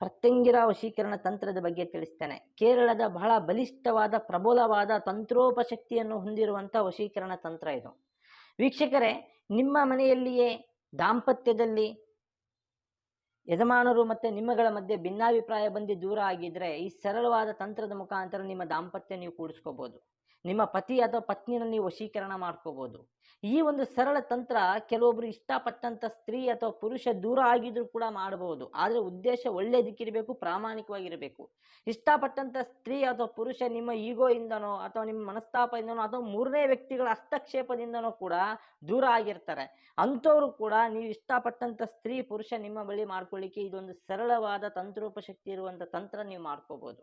ಪ್ರತ್ಯಂಗಿರ ವಶೀಕರಣ ತಂತ್ರದ ಬಗ್ಗೆ ತಿಳಿಸ್ತೇನೆ. ಕೇರಳದ ಬಹಳ ಬಲಿಷ್ಠವಾದ, ಪ್ರಬಲವಾದ ತಂತ್ರೋಪಶಕ್ತಿಯನ್ನು ಹೊಂದಿರುವಂಥ ವಶೀಕರಣ ತಂತ್ರ ಇದು. ವೀಕ್ಷಕರೇ, ನಿಮ್ಮ ಮನೆಯಲ್ಲಿಯೇ ದಾಂಪತ್ಯದಲ್ಲಿ ಯಜಮಾನರು ಮತ್ತು ನಿಮ್ಮಗಳ ಮಧ್ಯೆ ಭಿನ್ನಾಭಿಪ್ರಾಯ ಬಂದು ದೂರ ಆಗಿದ್ರೆ ಈ ಸರಳವಾದ ತಂತ್ರದ ಮುಖಾಂತರ ನಿಮ್ಮ ದಾಂಪತ್ಯ ನೀವು ಕೂಡಿಸ್ಕೋಬಹುದು ನಿಮ್ಮ ಪತಿ ಅಥವಾ ಪತ್ನಿನ ನೀವು ವಶೀಕರಣ ಮಾಡ್ಕೋಬೋದು. ಈ ಒಂದು ಸರಳ ತಂತ್ರ ಕೆಲವೊಬ್ರು ಇಷ್ಟಪಟ್ಟಂತ ಸ್ತ್ರೀ ಅಥವಾ ಪುರುಷ ದೂರ ಆಗಿದ್ರು ಕೂಡ ಮಾಡಬಹುದು ಆದರೆ ಉದ್ದೇಶ ಒಳ್ಳೆಯದಿಕ್ಕಿರಬೇಕು ಪ್ರಾಮಾಣಿಕವಾಗಿರಬೇಕು. ಇಷ್ಟಪಟ್ಟಂತ ಸ್ತ್ರೀ ಅಥವಾ ಪುರುಷ ನಿಮ್ಮ ಈಗೋ ಇಂದನೋ ಅಥವಾ ನಿಮ್ಮ ಮನಸ್ತಾಪದಿಂದನೋ ಅಥವಾ ಮೂರನೇ ವ್ಯಕ್ತಿಗಳ ಹಸ್ತಕ್ಷೇಪದಿಂದನೋ ಕೂಡ ದೂರ ಆಗಿರ್ತಾರೆ. ಅಂಥವ್ರು ಕೂಡ ನೀವು ಇಷ್ಟಪಟ್ಟಂತ ಸ್ತ್ರೀ ಪುರುಷ ನಿಮ್ಮ ಬಳಿ ಮಾಡ್ಕೊಳ್ಳಿಕ್ಕೆ ಇದೊಂದು ಸರಳವಾದ ತಂತ್ರೋಪಶಕ್ತಿ ಇರುವಂತ ತಂತ್ರ ನೀವು ಮಾಡ್ಕೋಬಹುದು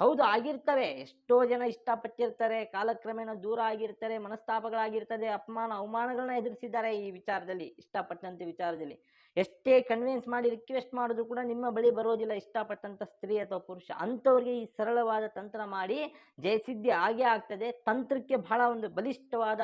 ಹೌದು, ಆಗಿರ್ತವೆ. ಎಷ್ಟೋ ಜನ ಇಷ್ಟಪಟ್ಟಿರ್ತಾರೆ, ಕಾಲಕ್ರಮೇಣ ದೂರ ಆಗಿರ್ತಾರೆ, ಮನಸ್ತಾಪಗಳಾಗಿರ್ತದೆ, ಅಪಮಾನ ಅವಮಾನಗಳನ್ನ ಎದುರಿಸಿದ್ದಾರೆ ಈ ವಿಚಾರದಲ್ಲಿ, ಇಷ್ಟಪಟ್ಟಂತೆ ವಿಚಾರದಲ್ಲಿ. ಎಷ್ಟೇ ಕನ್ವಿನ್ಸ್ ಮಾಡಿ ರಿಕ್ವೆಸ್ಟ್ ಮಾಡಿದ್ರು ಕೂಡ ನಿಮ್ಮ ಬಳಿ ಬರೋದಿಲ್ಲ, ಇಷ್ಟಪಟ್ಟಂತ ಸ್ತ್ರೀ ಅಥವಾ ಪುರುಷ. ಅಂಥವ್ರಿಗೆ ಈ ಸರಳವಾದ ತಂತ್ರ ಮಾಡಿ ಜಯಸಿದ್ಧಿ ಆಗೇ ಆಗ್ತದೆ. ತಂತ್ರಕ್ಕೆ ಬಹಳ ಒಂದು ಬಲಿಷ್ಠವಾದ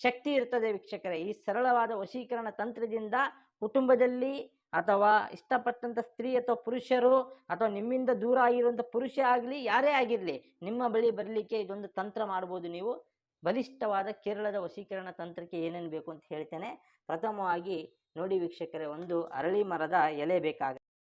ಶಕ್ತಿ ಇರ್ತದೆ ವೀಕ್ಷಕರೇ. ಈ ಸರಳವಾದ ವಶೀಕರಣ ತಂತ್ರದಿಂದ ಕುಟುಂಬದಲ್ಲಿ ಅಥವಾ ಇಷ್ಟಪಟ್ಟಂಥ ಸ್ತ್ರೀ ಅಥವಾ ಪುರುಷರು ಅಥವಾ ನಿಮ್ಮಿಂದ ದೂರ ಆಗಿರುವಂಥ ಪುರುಷ ಆಗಲಿ, ಯಾರೇ ಆಗಿರಲಿ, ನಿಮ್ಮ ಬಳಿ ಬರಲಿಕ್ಕೆ ಇದೊಂದು ತಂತ್ರ ಮಾಡ್ಬೋದು ನೀವು. ಬಲಿಷ್ಠವಾದ ಕೇರಳದ ವಶೀಕರಣ ತಂತ್ರಕ್ಕೆ ಏನೇನು ಬೇಕು ಅಂತ ಹೇಳ್ತೇನೆ. ಪ್ರಥಮವಾಗಿ ನೋಡಿ ವೀಕ್ಷಕರೇ, ಒಂದು ಅರಳಿ ಮರದ ಎಲೆ ಬೇಕಾಗ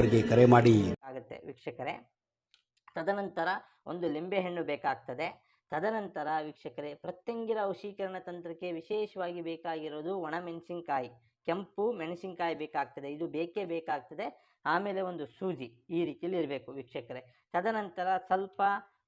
ನಂಬರ್ಗೆ ಕರೆ ಮಾಡಿ. ಆಗುತ್ತೆ ವೀಕ್ಷಕರೇ. ತದನಂತರ ಒಂದು ಲಿಂಬೆಹಣ್ಣು ಬೇಕಾಗ್ತದೆ. ತದನಂತರ ವೀಕ್ಷಕರೇ, ಪ್ರತ್ಯಂಗಿರ ವಶೀಕರಣ ತಂತ್ರಕ್ಕೆ ವಿಶೇಷವಾಗಿ ಬೇಕಾಗಿರೋದು ಒಣಮೆಣಸಿನ್ಕಾಯಿ. ಕೆಂಪು ಮೆಣಸಿನಕಾಯಿ ಬೇಕಾಗ್ತದೆ. ಇದು ಬೇಕೇ ಬೇಕಾಗ್ತದೆ. ಆಮೇಲೆ ಒಂದು ಸೂಜಿ ಈ ರೀತಿಯಲ್ಲಿ ಇರಬೇಕು ವೀಕ್ಷಕರೇ. ತದನಂತರ ಸ್ವಲ್ಪ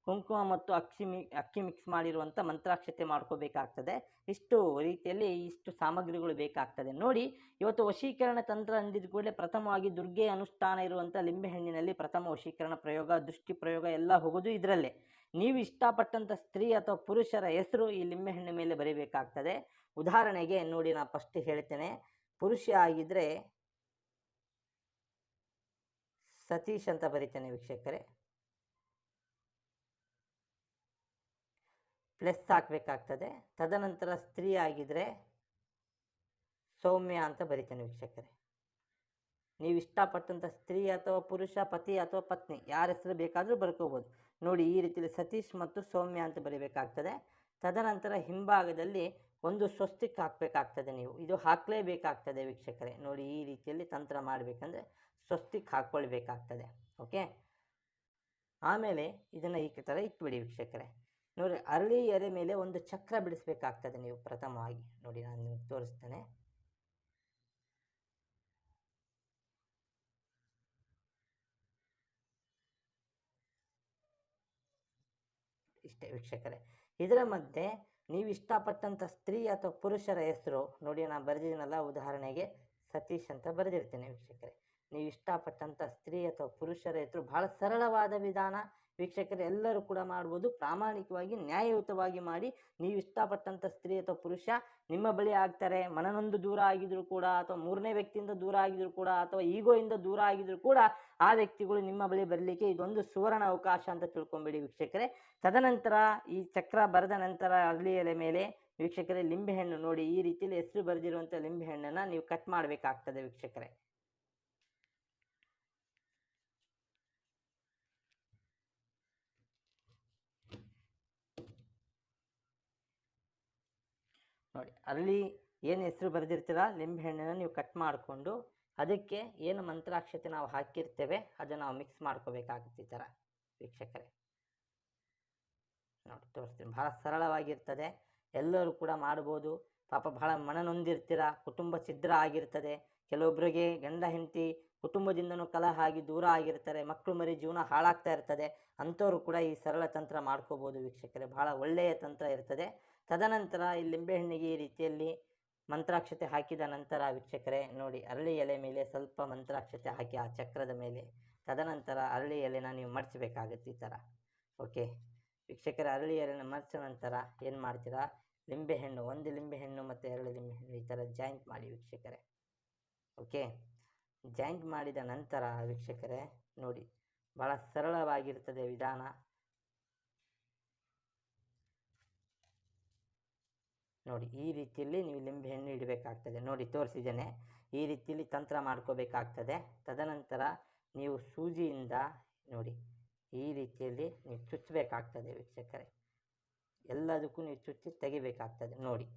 ಕುಂಕುಮ ಮತ್ತು ಅಕ್ಕಿ ಮಿ, ಅಕ್ಕಿ ಮಿಕ್ಸ್ ಮಾಡಿರುವಂಥ ಮಂತ್ರಾಕ್ಷತೆ ಮಾಡ್ಕೋಬೇಕಾಗ್ತದೆ. ಇಷ್ಟು ರೀತಿಯಲ್ಲಿ ಇಷ್ಟು ಸಾಮಗ್ರಿಗಳು ಬೇಕಾಗ್ತದೆ. ನೋಡಿ, ಇವತ್ತು ವಶೀಕರಣ ತಂತ್ರ ಅಂದಿದ ಕೂಡಲೇ ಪ್ರಥಮವಾಗಿ ದುರ್ಗೆ ಅನುಷ್ಠಾನ ಇರುವಂಥ ಲಿಂಬೆಹಣ್ಣಿನಲ್ಲಿ ಪ್ರಥಮ ವಶೀಕರಣ ಪ್ರಯೋಗ, ದೃಷ್ಟಿ ಪ್ರಯೋಗ ಎಲ್ಲ ಹೋಗೋದು ಇದರಲ್ಲೇ. ನೀವು ಇಷ್ಟಪಟ್ಟಂಥ ಸ್ತ್ರೀ ಅಥವಾ ಪುರುಷರ ಹೆಸರು ಈ ಲಿಂಬೆಹಣ್ಣಿನ ಮೇಲೆ ಬರೀಬೇಕಾಗ್ತದೆ. ಉದಾಹರಣೆಗೆ ನೋಡಿ ನಾನು ಫಸ್ಟ್ ಹೇಳ್ತೇನೆ. ಪುರುಷ ಆಗಿದ್ದರೆ ಸತೀಶ್ ಅಂತ ಬರೀತೇನೆ ವೀಕ್ಷಕರೇ. ಪ್ಲಸ್ ಹಾಕಬೇಕಾಗ್ತದೆ. ತದನಂತರ ಸ್ತ್ರೀ ಆಗಿದ್ರೆ ಸೌಮ್ಯ ಅಂತ ಬರಿತೇನೆ ವೀಕ್ಷಕರೇ. ನೀವು ಇಷ್ಟಪಟ್ಟಂಥ ಸ್ತ್ರೀ ಅಥವಾ ಪುರುಷ, ಪತಿ ಅಥವಾ ಪತ್ನಿ, ಯಾರ ಹೆಸರು ಬೇಕಾದರೂ ಬರ್ಕೋಬೋದು. ನೋಡಿ ಈ ರೀತಿಯಲ್ಲಿ ಸತೀಶ್ ಮತ್ತು ಸೌಮ್ಯ ಅಂತ ಬರೀಬೇಕಾಗ್ತದೆ. ತದನಂತರ ಹಿಂಭಾಗದಲ್ಲಿ ಒಂದು ಸ್ವಸ್ತಿಕ್ ಹಾಕಬೇಕಾಗ್ತದೆ ನೀವು. ಇದು ಹಾಕಲೇಬೇಕಾಗ್ತದೆ ವೀಕ್ಷಕರೇ. ನೋಡಿ ಈ ರೀತಿಯಲ್ಲಿ ತಂತ್ರ ಮಾಡಬೇಕಂದ್ರೆ ಸ್ವಸ್ತಿಕ್ ಹಾಕ್ಕೊಳ್ಬೇಕಾಗ್ತದೆ. ಓಕೆ? ಆಮೇಲೆ ಇದನ್ನು ಈ ಥರ ಇಟ್ಬಿಡಿ ವೀಕ್ಷಕರೇ. ನೋಡಿ ಅರಳಿ ಎರೆ ಮೇಲೆ ಒಂದು ಚಕ್ರ ಬಿಡಿಸ್ಬೇಕಾಗ್ತದೆ ನೀವು ಪ್ರಥಮವಾಗಿ. ನೋಡಿ ನಾನು ನಿಮ್ಗೆ ತೋರಿಸ್ತೇನೆ. ಇಷ್ಟೇ ವೀಕ್ಷಕರೇ, ಇದರ ಮಧ್ಯೆ ನೀವು ಇಷ್ಟಪಟ್ಟಂಥ ಸ್ತ್ರೀ ಅಥವಾ ಪುರುಷರ ಹೆಸರು, ನೋಡಿ ನಾನು ಬರೆದಿದ್ದೀನಲ್ಲ ಉದಾಹರಣೆಗೆ ಸತೀಶ್ ಅಂತ ಬರೆದಿರ್ತೇನೆ ವೀಕ್ಷಕರೇ. ನೀವು ಇಷ್ಟಪಟ್ಟಂಥ ಸ್ತ್ರೀ ಅಥವಾ ಪುರುಷರ ಹೆಸರು ಬಹಳ ಸರಳವಾದ ವಿಧಾನ ವೀಕ್ಷಕರು ಎಲ್ಲರೂ ಕೂಡ ಮಾಡ್ಬೋದು. ಪ್ರಾಮಾಣಿಕವಾಗಿ, ನ್ಯಾಯಯುತವಾಗಿ ಮಾಡಿ. ನೀವು ಇಷ್ಟಪಟ್ಟಂಥ ಸ್ತ್ರೀ ಅಥವಾ ಪುರುಷ ನಿಮ್ಮ ಬಳಿ ಆಗ್ತಾರೆ. ಮನನೊಂದು ದೂರ ಆಗಿದ್ರು ಕೂಡ ಅಥವಾ ಮೂರನೇ ವ್ಯಕ್ತಿಯಿಂದ ದೂರ ಆಗಿದ್ರು ಕೂಡ ಅಥವಾ ಈಗೋಯಿಂದ ದೂರ ಆಗಿದ್ರು ಕೂಡ ಆ ವ್ಯಕ್ತಿಗಳು ನಿಮ್ಮ ಬಳಿ ಬರಲಿಕ್ಕೆ ಇದೊಂದು ಸುವರ್ಣ ಅವಕಾಶ ಅಂತ ತಿಳ್ಕೊಂಬಿಡಿ ವೀಕ್ಷಕರೇ. ತದನಂತರ ಈ ಚಕ್ರ ಬರೆದ ನಂತರ ಅರಳಿ ಎಲೆ ಮೇಲೆ ವೀಕ್ಷಕರೇ ಲಿಂಬೆಹಣ್ಣು ನೋಡಿ. ಈ ರೀತಿಯಲ್ಲಿ ಹೆಸರು ಬರೆದಿರುವಂಥ ಲಿಂಬೆಹಣ್ಣನ್ನು ನೀವು ಕಟ್ ಮಾಡಬೇಕಾಗ್ತದೆ ವೀಕ್ಷಕರೇ. ನೋಡಿ, ಅಲ್ಲಿ ಏನು ಹೆಸರು ಬರೆದಿರ್ತೀರ? ಲಿಂಬೆಹಣ್ಣನ್ನು ನೀವು ಕಟ್ ಮಾಡಿಕೊಂಡು ಅದಕ್ಕೆ ಏನು ಮಂತ್ರಾಕ್ಷತೆ ನಾವು ಹಾಕಿರ್ತೇವೆ, ಅದನ್ನು ನಾವು ಮಿಕ್ಸ್ ಮಾಡ್ಕೋಬೇಕಾಗುತ್ತೆ ಈ ಥರ ವೀಕ್ಷಕರೇ. ನೋಡಿ, ತೋರಿಸ್ತೀನಿ. ಭಾಳ ಸರಳವಾಗಿರ್ತದೆ. ಎಲ್ಲರೂ ಕೂಡ ಮಾಡ್ಬೋದು. ಪಾಪ ಬಹಳ ಮನನೊಂದಿರ್ತೀರ ಕುಟುಂಬ ಛಿದ್ರ ಆಗಿರ್ತದೆ. ಕೆಲವೊಬ್ಬರಿಗೆ ಗಂಡ, ಹೆಂಡತಿ ಕುಟುಂಬದಿಂದನೂ ಕಲಹ ಆಗಿ ದೂರ ಆಗಿರ್ತಾರೆ. ಮಕ್ಕಳು ಮರಿ ಜೀವನ ಹಾಳಾಗ್ತಾ ಇರ್ತದೆ. ಅಂಥವ್ರು ಕೂಡ ಈ ಸರಳ ತಂತ್ರ ಮಾಡ್ಕೋಬೋದು ವೀಕ್ಷಕರೇ. ಬಹಳ ಒಳ್ಳೆಯ ತಂತ್ರ ಇರ್ತದೆ. ತದನಂತರ ಈ ಲಿಂಬೆಹಣ್ಣಿಗೆ ಈ ರೀತಿಯಲ್ಲಿ ಮಂತ್ರಾಕ್ಷತೆ ಹಾಕಿದ ನಂತರ ವೀಕ್ಷಕರೇ, ನೋಡಿ ಅರಳಿ ಎಲೆ ಮೇಲೆ ಸ್ವಲ್ಪ ಮಂತ್ರಾಕ್ಷತೆ ಹಾಕಿ ಆ ಚಕ್ರದ ಮೇಲೆ. ತದನಂತರ ಅರಳಿ ಎಲೆನ ನೀವು ಮಡಚಬೇಕಾಗುತ್ತೆ ಈ ಥರ. ಓಕೆ, ವೀಕ್ಷಕರ, ಅರಳಿ ಎಲೆನ ಮಡಚ ನಂತರ ಏನು ಮಾಡ್ತೀರಾ? ಲಿಂಬೆಹಣ್ಣು ಒಂದು ಲಿಂಬೆಹಣ್ಣು ಮತ್ತು ಎರಡು ಲಿಂಬೆಹಣ್ಣು ಈ ಥರ ಜಾಯಿಂಟ್ ಮಾಡಿ ವೀಕ್ಷಕರೇ. ಓಕೆ, ಜಾಯಿಂಟ್ ಮಾಡಿದ ನಂತರ ವೀಕ್ಷಕರೇ, ನೋಡಿ ಭಾಳ ಸರಳವಾಗಿರ್ತದೆ ವಿಧಾನ. ನೋಡಿ, ಈ ರೀತಿಯಲ್ಲಿ ನೀವು ಲಿಂಬೆಹಣ್ಣು ಇಡಬೇಕಾಗ್ತದೆ. ನೋಡಿ, ತೋರಿಸಿದ್ದೇನೆ. ಈ ರೀತಿಯಲ್ಲಿ ತಂತ್ರ ಮಾಡ್ಕೋಬೇಕಾಗ್ತದೆ. ತದನಂತರ ನೀವು ಸೂಜಿಯಿಂದ ನೋಡಿ, ಈ ರೀತಿಯಲ್ಲಿ ನೀವು ಚುಚ್ಚಬೇಕಾಗ್ತದೆ ವೀಕ್ಷಕರೇ. ಎಲ್ಲದಕ್ಕೂ ನೀವು ಚುಚ್ಚಿ ತೆಗಿಬೇಕಾಗ್ತದೆ. ನೋಡಿ,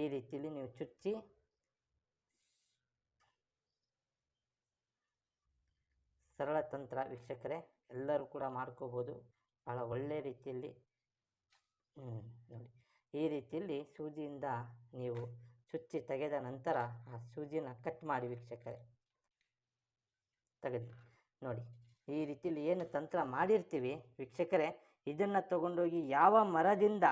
ಈ ರೀತಿಯಲ್ಲಿ ನೀವು ಚುಚ್ಚಿ ಸರಳ ತಂತ್ರ ವೀಕ್ಷಕರೇ, ಎಲ್ಲರೂ ಕೂಡ ಮಾಡ್ಕೋಬೋದು. ಭಾಳ ಒಳ್ಳೆಯ ರೀತಿಯಲ್ಲಿ. ನೋಡಿ. ಈ ರೀತಿಯಲ್ಲಿ ಸೂಜಿಯಿಂದ ನೀವು ಚುಚ್ಚಿ ತೆಗೆದ ನಂತರ ಆ ಸೂಜಿನ ಕಟ್ ಮಾಡಿ ವೀಕ್ಷಕರೇ. ತೆಗೆದು ನೋಡಿ. ಈ ರೀತಿಯಲ್ಲಿ ಏನು ತಂತ್ರ ಮಾಡಿರ್ತೀವಿ ವೀಕ್ಷಕರೇ, ಇದನ್ನು ತಗೊಂಡೋಗಿ ಯಾವ ಮರದಿಂದ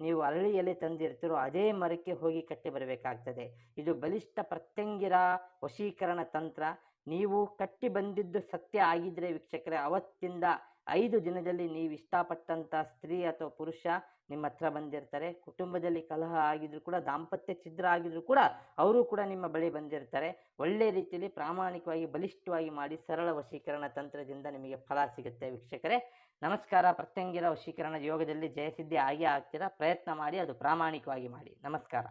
ನೀವು ಅರಳಿಯಲ್ಲಿ ತಂದಿರ್ತೀರೋ ಅದೇ ಮರಕ್ಕೆ ಹೋಗಿ ಕಟ್ಟಿ ಬರಬೇಕಾಗ್ತದೆ. ಇದು ಬಲಿಷ್ಠ ಪ್ರತ್ಯಂಗಿರ ವಶೀಕರಣ ತಂತ್ರ. ನೀವು ಕಟ್ಟಿ ಬಂದಿದ್ದು ಸತ್ಯ ಆಗಿದ್ರೆ ವೀಕ್ಷಕರೇ, ಅವತ್ತಿಂದ ಐದು ದಿನದಲ್ಲಿ ನೀವು ಇಷ್ಟಪಟ್ಟಂಥ ಸ್ತ್ರೀ ಅಥವಾ ಪುರುಷ ನಿಮ್ಮ ಹತ್ರ ಬಂದಿರ್ತಾರೆ. ಕುಟುಂಬದಲ್ಲಿ ಕಲಹ ಆಗಿದ್ರು ಕೂಡ, ದಾಂಪತ್ಯ ಛಿದ್ರ ಆಗಿದ್ರು ಕೂಡ ಅವರು ಕೂಡ ನಿಮ್ಮ ಬಳಿ ಬಂದಿರ್ತಾರೆ. ಒಳ್ಳೆ ರೀತಿಯಲ್ಲಿ ಪ್ರಾಮಾಣಿಕವಾಗಿ, ಬಲಿಷ್ಠವಾಗಿ ಮಾಡಿ ಸರಳ ವಶೀಕರಣ ತಂತ್ರದಿಂದ ನಿಮಗೆ ಫಲ ಸಿಗುತ್ತೆ ವೀಕ್ಷಕರೇ. ನಮಸ್ಕಾರ. ಪ್ರತ್ಯಂಗಿರ ವಶೀಕರಣ ಯೋಗದಲ್ಲಿ ಜಯಸಿದ್ಧಿ ಆಗೇ ಆಗ್ತೀರಾ? ಪ್ರಯತ್ನ ಮಾಡಿ, ಅದು ಪ್ರಾಮಾಣಿಕವಾಗಿ ಮಾಡಿ. ನಮಸ್ಕಾರ.